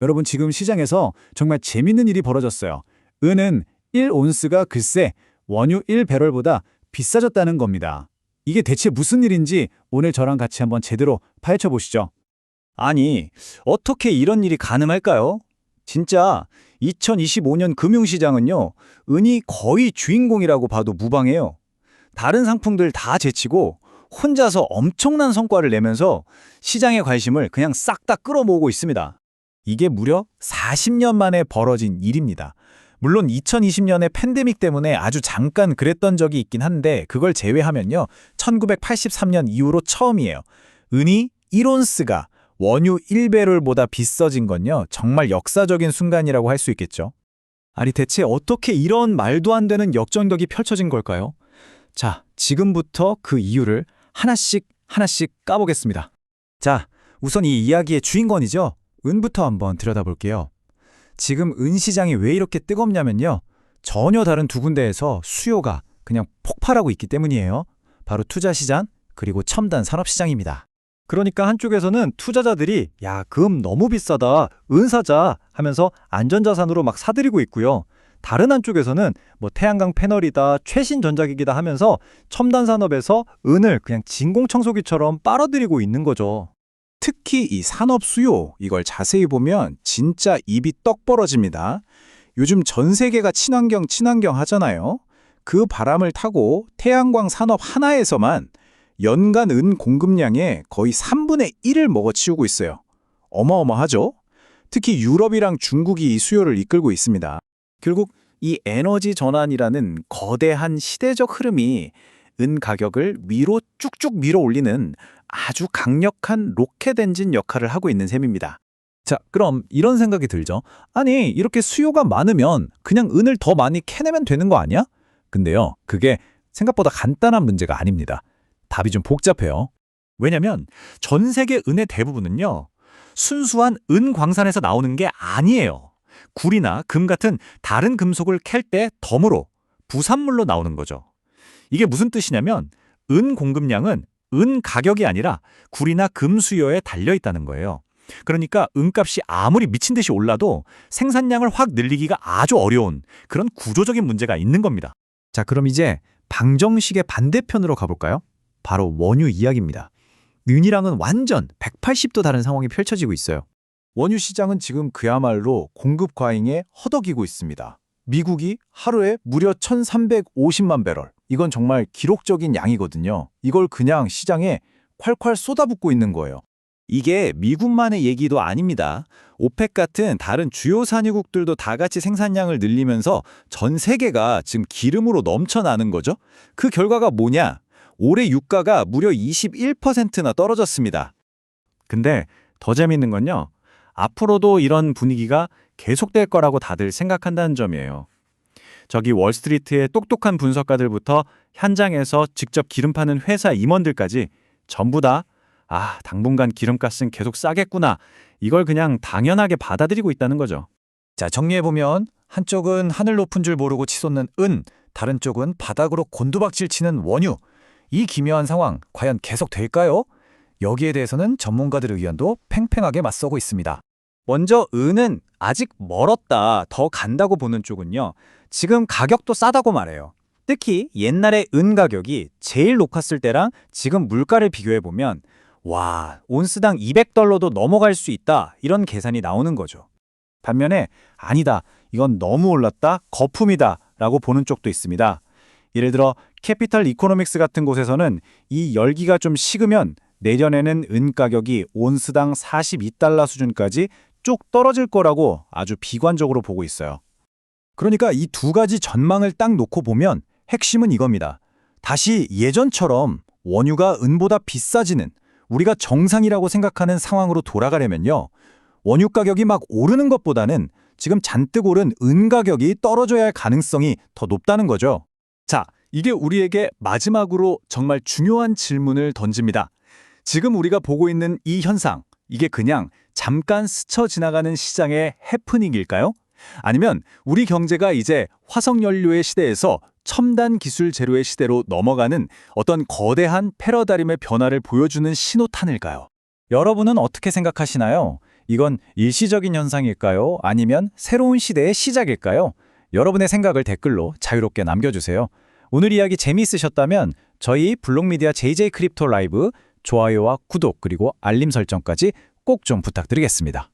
여러분 지금 시장에서 정말 재밌는 일이 벌어졌어요. 은은 1온스가 글쎄 원유 1배럴보다 비싸졌다는 겁니다. 이게 대체 무슨 일인지 오늘 저랑 같이 한번 제대로 파헤쳐 보시죠. 아니, 어떻게 이런 일이 가능할까요? 진짜 2025년 금융시장은요, 은이 거의 주인공이라고 봐도 무방해요. 다른 상품들 다 제치고 혼자서 엄청난 성과를 내면서 시장의 관심을 그냥 싹 다 끌어모으고 있습니다. 이게 무려 40년 만에 벌어진 일입니다. 물론 2020년에 팬데믹 때문에 아주 잠깐 그랬던 적이 있긴 한데 그걸 제외하면요. 1983년 이후로 처음이에요. 은이 1온스가 원유 1배럴보다 비싸진 건요. 정말 역사적인 순간이라고 할 수 있겠죠. 아니 대체 어떻게 이런 말도 안 되는 역전격이 펼쳐진 걸까요? 자, 지금부터 그 이유를 하나씩 하나씩 까보겠습니다. 자, 우선 이 이야기의 주인공이죠. 은부터 한번 들여다볼게요. 지금 은 시장이 왜 이렇게 뜨겁냐면요. 전혀 다른 두 군데에서 수요가 그냥 폭발하고 있기 때문이에요. 바로 투자 시장 그리고 첨단 산업 시장입니다. 그러니까 한쪽에서는 투자자들이 야, 금 너무 비싸다. 은 사자 하면서 안전자산으로 막 사들이고 있고요. 다른 한쪽에서는 뭐 태양광 패널이다, 최신 전자기기다 하면서 첨단 산업에서 은을 그냥 진공청소기처럼 빨아들이고 있는 거죠. 특히 이 산업 수요, 이걸 자세히 보면 진짜 입이 떡 벌어집니다. 요즘 전 세계가 친환경, 친환경 하잖아요. 그 바람을 타고 태양광 산업 하나에서만 연간 은 공급량의 거의 3분의 1을 먹어치우고 있어요. 어마어마하죠? 특히 유럽이랑 중국이 이 수요를 이끌고 있습니다. 결국 이 에너지 전환이라는 거대한 시대적 흐름이 은 가격을 위로 쭉쭉 밀어 올리는 아주 강력한 로켓 엔진 역할을 하고 있는 셈입니다. 자, 그럼 이런 생각이 들죠. 아니, 이렇게 수요가 많으면 그냥 은을 더 많이 캐내면 되는 거 아니야? 근데요, 그게 생각보다 간단한 문제가 아닙니다. 답이 좀 복잡해요. 왜냐면 전 세계 은의 대부분은요, 순수한 은 광산에서 나오는 게 아니에요. 굴이나 금 같은 다른 금속을 캘 때 덤으로 부산물로 나오는 거죠. 이게 무슨 뜻이냐면 은 공급량은 은 가격이 아니라 굴이나 금 수요에 달려 있다는 거예요. 그러니까 은값이 아무리 미친 듯이 올라도 생산량을 확 늘리기가 아주 어려운 그런 구조적인 문제가 있는 겁니다. 자, 그럼 이제 방정식의 반대편으로 가볼까요? 바로 원유 이야기입니다. 은이랑은 완전 180도 다른 상황이 펼쳐지고 있어요. 원유 시장은 지금 그야말로 공급 과잉에 허덕이고 있습니다. 미국이 하루에 무려 1,350만 배럴. 이건 정말 기록적인 양이거든요. 이걸 그냥 시장에 콸콸 쏟아붓고 있는 거예요. 이게 미국만의 얘기도 아닙니다. 오펙 같은 다른 주요 산유국들도 다 같이 생산량을 늘리면서 전 세계가 지금 기름으로 넘쳐나는 거죠. 그 결과가 뭐냐? 올해 유가가 무려 21%나 떨어졌습니다. 근데 더 재밌는 건요. 앞으로도 이런 분위기가 계속될 거라고 다들 생각한다는 점이에요. 저기 월스트리트의 똑똑한 분석가들부터 현장에서 직접 기름 파는 회사 임원들까지 전부 다 아, 당분간 기름값은 계속 싸겠구나. 이걸 그냥 당연하게 받아들이고 있다는 거죠. 자, 정리해보면 한쪽은 하늘 높은 줄 모르고 치솟는 은, 다른 쪽은 바닥으로 곤두박질 치는 원유. 이 기묘한 상황 과연 계속 될까요? 여기에 대해서는 전문가들 의견도 팽팽하게 맞서고 있습니다. 먼저 은은 아직 멀었다, 더 간다고 보는 쪽은요. 지금 가격도 싸다고 말해요. 특히 옛날에 은 가격이 제일 높았을 때랑 지금 물가를 비교해 보면 와, 온스당 200달러도 넘어갈 수 있다. 이런 계산이 나오는 거죠. 반면에 아니다. 이건 너무 올랐다. 거품이다. 라고 보는 쪽도 있습니다. 예를 들어 캐피탈 이코노믹스 같은 곳에서는 이 열기가 좀 식으면 내년에는 은 가격이 온스당 42달러 수준까지 쭉 떨어질 거라고 아주 비관적으로 보고 있어요. 그러니까 이 두 가지 전망을 딱 놓고 보면 핵심은 이겁니다. 다시 예전처럼 원유가 은보다 비싸지는 우리가 정상이라고 생각하는 상황으로 돌아가려면요. 원유 가격이 막 오르는 것보다는 지금 잔뜩 오른 은 가격이 떨어져야 할 가능성이 더 높다는 거죠. 자, 이게 우리에게 마지막으로 정말 중요한 질문을 던집니다. 지금 우리가 보고 있는 이 현상, 이게 그냥 잠깐 스쳐 지나가는 시장의 해프닝일까요? 아니면 우리 경제가 이제 화석연료의 시대에서 첨단 기술 제로의 시대로 넘어가는 어떤 거대한 패러다림의 변화를 보여주는 신호탄일까요? 여러분은 어떻게 생각하시나요? 이건 일시적인 현상일까요? 아니면 새로운 시대의 시작일까요? 여러분의 생각을 댓글로 자유롭게 남겨주세요. 오늘 이야기 재미있으셨다면 저희 블록미디어 JJ 크립토 라이브 좋아요와 구독 그리고 알림 설정까지 꼭 좀 부탁드리겠습니다.